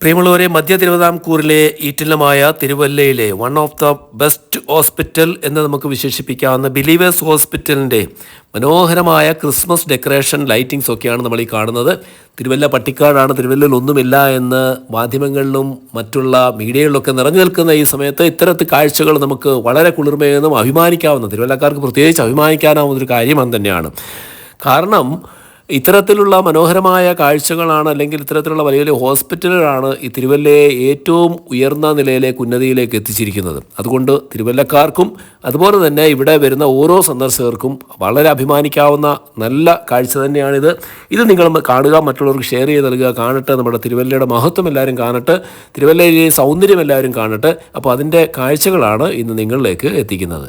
പ്രിയമുള്ളവരെ മധ്യ തിരുവിതാംകൂറിലെ ഈറ്റില്ലമായ തിരുവല്ലയിലെ one of the best hospital എന്ന് നമുക്ക് വിശേഷിപ്പിക്കാവുന്ന ബിലീവേഴ്സ് ഹോസ്പിറ്റലിന്റെ മനോഹരമായ ക്രിസ്മസ് ഡെക്കറേഷൻ ലൈറ്റിങ്സ് ഒക്കെയാണ് നമ്മൾ ഈ കാണുന്നത്. തിരുവല്ല പട്ടിക്കാടാണ് തിരുവല്ലയിൽ ഒന്നുമില്ല എന്ന് മാധ്യമങ്ങളിലും മറ്റുള്ള മീഡിയകളിലൊക്കെ നിറഞ്ഞു നിൽക്കുന്ന ഈ സമയത്ത് ഇത്തരത്തിൽ കാഴ്ചകൾ നമുക്ക് വളരെ കുളിർമയെന്നും അഭിമാനിക്കാവുന്ന തിരുവല്ലക്കാർക്ക് പ്രത്യേകിച്ച് അഭിമാനിക്കാനാവുന്ന ഒരു കാര്യം തന്നെയാണ്. കാരണം ഇത്തരത്തിലുള്ള മനോഹരമായ കാഴ്ചകളാണ് അല്ലെങ്കിൽ ഇത്തരത്തിലുള്ള വലിയ വലിയ ഹോസ്പിറ്റലുകളാണ് ഈ തിരുവല്ലയെ ഏറ്റവും ഉയർന്ന നിലയിലേക്ക് ഉന്നതിയിലേക്ക് എത്തിച്ചിരിക്കുന്നത്. അതുകൊണ്ട് തിരുവല്ലക്കാർക്കും അതുപോലെ തന്നെ ഇവിടെ വരുന്ന ഓരോ സന്ദർശകർക്കും വളരെ അഭിമാനിക്കാവുന്ന നല്ല കാഴ്ച തന്നെയാണിത്. ഇത് നിങ്ങൾ കാണുക മറ്റുള്ളവർക്ക് ഷെയർ ചെയ്ത് നൽകുക കാണട്ടെ നമ്മുടെ തിരുവല്ലയുടെ മഹത്വം എല്ലാവരും കാണട്ടെ തിരുവല്ലയിലെ സൗന്ദര്യം എല്ലാവരും കാണട്ടെ. അപ്പോൾ അതിന്റെ കാഴ്ചകളാണ് ഇന്ന് നിങ്ങളിലേക്ക് എത്തിക്കുന്നത്.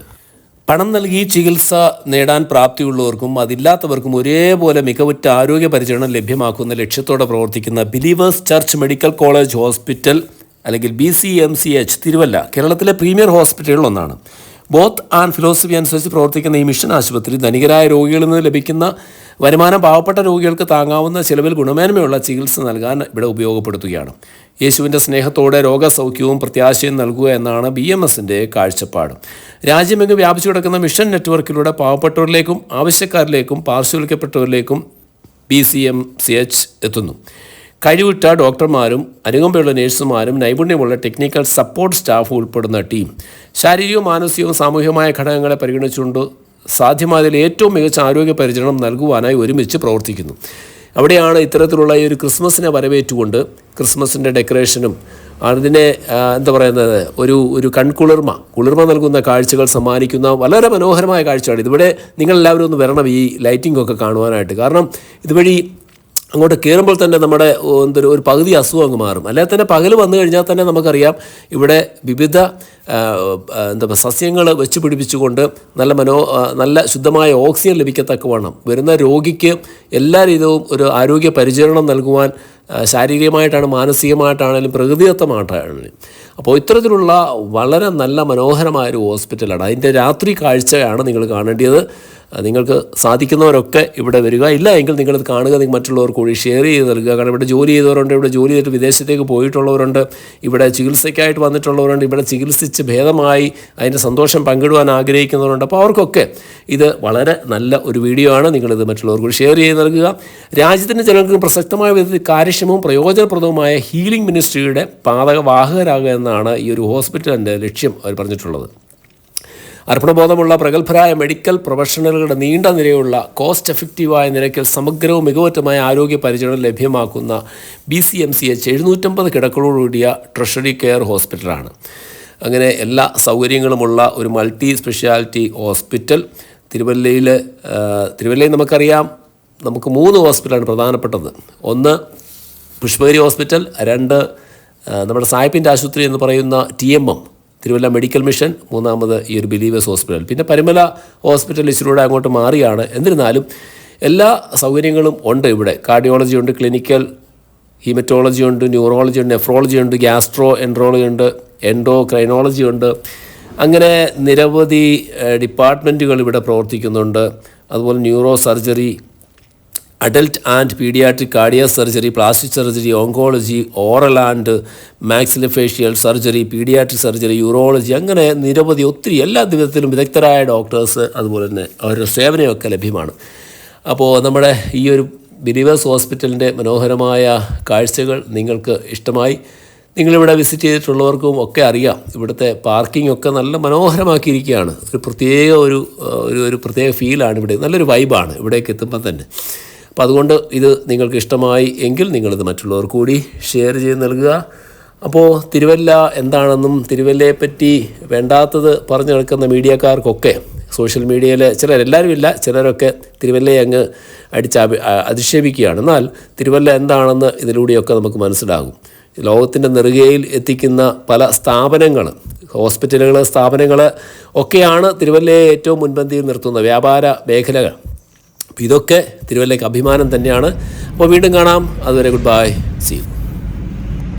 പണം നൽകി ചികിത്സ നേടാൻ പ്രാപ്തിയുള്ളവർക്കും അതില്ലാത്തവർക്കും ഒരേപോലെ മികവുറ്റ ആരോഗ്യ പരിചരണം ലഭ്യമാക്കുന്ന ലക്ഷ്യത്തോടെ പ്രവർത്തിക്കുന്ന Believers Church Medical College Hospital അല്ലെങ്കിൽ B C M C H Thiruvalla കേരളത്തിലെ പ്രീമിയർ ഹോസ്പിറ്റലുകളിൽ ഒന്നാണ്. ബോത്ത് ആൻഡ് ഫിലോസഫി അനുസരിച്ച് പ്രവർത്തിക്കുന്ന ഈ മിഷൻ ആശുപത്രി ധനികരായ രോഗികളിൽ നിന്ന് ലഭിക്കുന്ന വരുമാനം പാവപ്പെട്ട രോഗികൾക്ക് താങ്ങാവുന്ന ചിലവിൽ ഗുണമേന്മയുള്ള ചികിത്സ നൽകാൻ ഇവിടെ ഉപയോഗപ്പെടുത്തുകയാണ്. യേശുവിന്റെ സ്നേഹത്തോടെ രോഗസൗഖ്യവും പ്രത്യാശയും നൽകുക എന്നാണ് ബി എം എസിന്റെ കാഴ്ചപ്പാട്. രാജ്യമെങ്ങും വ്യാപിച്ചു കിടക്കുന്ന മിഷൻ നെറ്റ്വർക്കിലൂടെ പാവപ്പെട്ടവരിലേക്കും ആവശ്യക്കാരിലേക്കും പാർശ്വവൽക്കപ്പെട്ടവരിലേക്കും B C M C H എത്തുന്നു. കഴിവുറ്റ ഡോക്ടർമാരും അനുകമ്പയുള്ള നഴ്സുമാരും നൈപുണ്യമുള്ള ടെക്നിക്കൽ സപ്പോർട്ട് സ്റ്റാഫ് ഉൾപ്പെടുന്ന ടീം. ശാരീരികവും മാനസികവും സാമൂഹികമായ ഘടകങ്ങളെ പരിഗണിച്ചുകൊണ്ട് സാധ്യമായതിൽ ഏറ്റവും മികച്ച ആരോഗ്യ പരിചരണം നൽകുവാനായി ഒരുമിച്ച് പ്രവർത്തിക്കുന്നു. അവിടെയാണ് ഇത്തരത്തിലുള്ള ഈ ഒരു ക്രിസ്മസിനെ വരവേറ്റുകൊണ്ട് ക്രിസ്മസിന്റെ ഡെക്കറേഷനും അതിനെ എന്താ പറയുന്നത് ഒരു ഒരു കൺകുളിർമ കുളിർമ നൽകുന്ന കാഴ്ചകൾ സമ്മാനിക്കുന്ന വളരെ മനോഹരമായ കാഴ്ചയാണ്. ഇതിവിടെ നിങ്ങളെല്ലാവരും ഒന്ന് വരണം ഈ ലൈറ്റിംഗ് ഒക്കെ കാണുവാനായിട്ട്. കാരണം ഇതുവഴി അങ്ങോട്ട് കയറുമ്പോൾ തന്നെ നമ്മുടെ എന്തൊരു ഒരു പകുതി അസുഖം അങ്ങ് മാറും. അല്ലെങ്കിൽ തന്നെ പകൽ വന്നു കഴിഞ്ഞാൽ തന്നെ നമുക്കറിയാം ഇവിടെ വിവിധ എന്താ സസ്യങ്ങൾ വെച്ച് പിടിപ്പിച്ചുകൊണ്ട് നല്ല മനോ നല്ല ശുദ്ധമായ ഓക്സിജൻ ലഭിക്കത്തക്കവണ്ണം വരുന്ന രോഗിക്ക് എല്ലാ രീതിയിലും ഒരു ആരോഗ്യ പരിചരണം നൽകുവാൻ ശാരീരികമായിട്ടാണ് മാനസികമായിട്ടാണെങ്കിലും പ്രകൃതിദത്തമായിട്ടാണെങ്കിലും. അപ്പോൾ ഇത്തരത്തിലുള്ള വളരെ നല്ല മനോഹരമായ ഒരു ഹോസ്പിറ്റലാണ്. അതിന്റെ രാത്രി കാഴ്ചയാണ് നിങ്ങൾ കാണേണ്ടത്. നിങ്ങൾക്ക് സാധിക്കുന്നവരൊക്കെ ഇവിടെ വരിക. ഇല്ല എങ്കിൽ നിങ്ങളിത് കാണുക നിങ്ങൾ മറ്റുള്ളവർക്ക് കൂടി ഷെയർ ചെയ്ത് നൽകുക. കാരണം ഇവിടെ ജോലി ചെയ്തവരുണ്ട് ഇവിടെ ജോലി ചെയ്തിട്ട് വിദേശത്തേക്ക് പോയിട്ടുള്ളവരുണ്ട് ഇവിടെ ചികിത്സയ്ക്കായിട്ട് വന്നിട്ടുള്ളവരുണ്ട് ഇവിടെ ചികിത്സിച്ച് ഭേദമായി അതിന്റെ സന്തോഷം പങ്കിടുവാൻ ആഗ്രഹിക്കുന്നവരുണ്ട്. അപ്പോൾ അവർക്കൊക്കെ ഇത് വളരെ നല്ല ഒരു വീഡിയോ ആണ്. നിങ്ങളിത് മറ്റുള്ളവർക്ക് കൂടി ഷെയർ ചെയ്ത് നൽകുക. രാജ്യത്തിന്റെ ജനങ്ങൾക്ക് പ്രസക്തമായ വിധത്തിൽ കാര്യക്ഷമവും പ്രയോജനപ്രദവുമായ ഹീലിംഗ് മിനിസ്ട്രിയുടെ പാതകവാഹകരാകുക എന്നാണ് ഈ ഒരു ഹോസ്പിറ്റലിന്റെ ലക്ഷ്യം അവർ പറഞ്ഞിട്ടുള്ളത്. അർപ്പണബോധമുള്ള പ്രഗത്ഭരായ മെഡിക്കൽ പ്രൊഫഷണലുകളുടെ നീണ്ട നിരയുള്ള കോസ്റ്റ് എഫക്റ്റീവായ നിരക്കിൽ സമഗ്രവും മികവറ്റമായ ആരോഗ്യ പരിചരണം ലഭ്യമാക്കുന്ന B C M C H എഴുന്നൂറ്റമ്പത് കിടക്കളോടുകൂടിയ ട്രഷറി കെയർ ഹോസ്പിറ്റലാണ്. അങ്ങനെ എല്ലാ സൗകര്യങ്ങളുമുള്ള ഒരു മൾട്ടി സ്പെഷ്യാലിറ്റി ഹോസ്പിറ്റൽ തിരുവല്ലയിൽ തിരുവല്ലയിൽ നമുക്കറിയാം നമുക്ക് മൂന്ന് ഹോസ്പിറ്റലാണ് പ്രധാനപ്പെട്ടത്. ഒന്ന് പുഷ്പഗിരി ഹോസ്പിറ്റൽ രണ്ട് നമ്മുടെ സായിപ്പിന്റെ ആശുപത്രി എന്ന് പറയുന്ന T M M. Thiruvalla medical mission മൂന്നാമത് ഈ ഒരു ബിലീവേഴ്സ് ഹോസ്പിറ്റൽ. പിന്നെ പരിമല ഹോസ്പിറ്റൽ ഇച്ചിലൂടെ അങ്ങോട്ട് മാറിയാണ്. എന്നിരുന്നാലും എല്ലാ സൗകര്യങ്ങളും ഉണ്ട് ഇവിടെ. കാർഡിയോളജി ഉണ്ട് ക്ലിനിക്കൽ ഹീമറ്റോളജി ഉണ്ട് ന്യൂറോളജി ഉണ്ട് നെഫ്രോളജി ഉണ്ട് ഗ്യാസ്ട്രോ എൻട്രോളജി ഉണ്ട് എൻഡോ ക്രൈനോളജി ഉണ്ട്. അങ്ങനെ നിരവധി ഡിപ്പാർട്ട്മെന്റുകൾ ഇവിടെ പ്രവർത്തിക്കുന്നുണ്ട്. അതുപോലെ neuro surgery adult and paediatric cardiac surgery plastic surgery oncology oral and maxillofacial surgery paediatric surgery urology അങ്ങനെ നിരവധി ഒത്തിരി എല്ലാ വിധത്തിലും വിദഗ്ധരായ ഡോക്ടേഴ്സ് അതുപോലെ തന്നെ അവരുടെ സേവനമൊക്കെ ലഭ്യമാണ്. അപ്പോൾ നമ്മുടെ ഈ ഒരു ബിലീവേഴ്സ് ഹോസ്പിറ്റലിന്റെ മനോഹരമായ കാഴ്ചകൾ നിങ്ങൾക്ക് ഇഷ്ടമായി. നിങ്ങളിവിടെ വിസിറ്റ് ചെയ്തിട്ടുള്ളവർക്കും ഒക്കെ അറിയാം. ഇവിടുത്തെ പാർക്കിംഗ് ഒക്കെ നല്ല മനോഹരമാക്കിയിരിക്കുകയാണ്. ഒരു പ്രത്യേക ഒരു ഒരു പ്രത്യേക ഫീലാണ് ഇവിടെ. നല്ലൊരു വൈബാണ് ഇവിടേക്ക് എത്തുമ്പോൾ തന്നെ. അപ്പോൾ അതുകൊണ്ട് ഇത് നിങ്ങൾക്ക് ഇഷ്ടമായി എങ്കിൽ നിങ്ങളിത് മറ്റുള്ളവർ കൂടി ഷെയർ ചെയ്ത് നൽകുക. അപ്പോൾ തിരുവല്ല എന്താണെന്നും തിരുവല്ലയെ പറ്റി വേണ്ടാത്തത് പറഞ്ഞു നടക്കുന്ന മീഡിയക്കാർക്കൊക്കെ സോഷ്യൽ മീഡിയയിൽ ചിലർ എല്ലാവരും ഇല്ല ചിലരൊക്കെ തിരുവല്ലയെ അങ്ങ് അടിച്ച് അധിക്ഷേപിക്കുകയാണ്. എന്നാൽ തിരുവല്ല എന്താണെന്ന് ഇതിലൂടെയൊക്കെ നമുക്ക് മനസ്സിലാകും. ലോകത്തിന്റെ നെറുകയിൽ എത്തിക്കുന്ന പല സ്ഥാപനങ്ങൾ ഹോസ്പിറ്റലുകൾ സ്ഥാപനങ്ങൾ ഒക്കെയാണ് തിരുവല്ലയെ ഏറ്റവും മുൻപന്തിയിൽ നിർത്തുന്ന വ്യാപാര മേഖലകൾ. ഇതൊക്കെ തിരുവല്ലയ്ക്ക് അഭിമാനം തന്നെയാണ്. അപ്പോൾ വീണ്ടും കാണാം. അതുവരെ ഗുഡ് ബൈ സി യു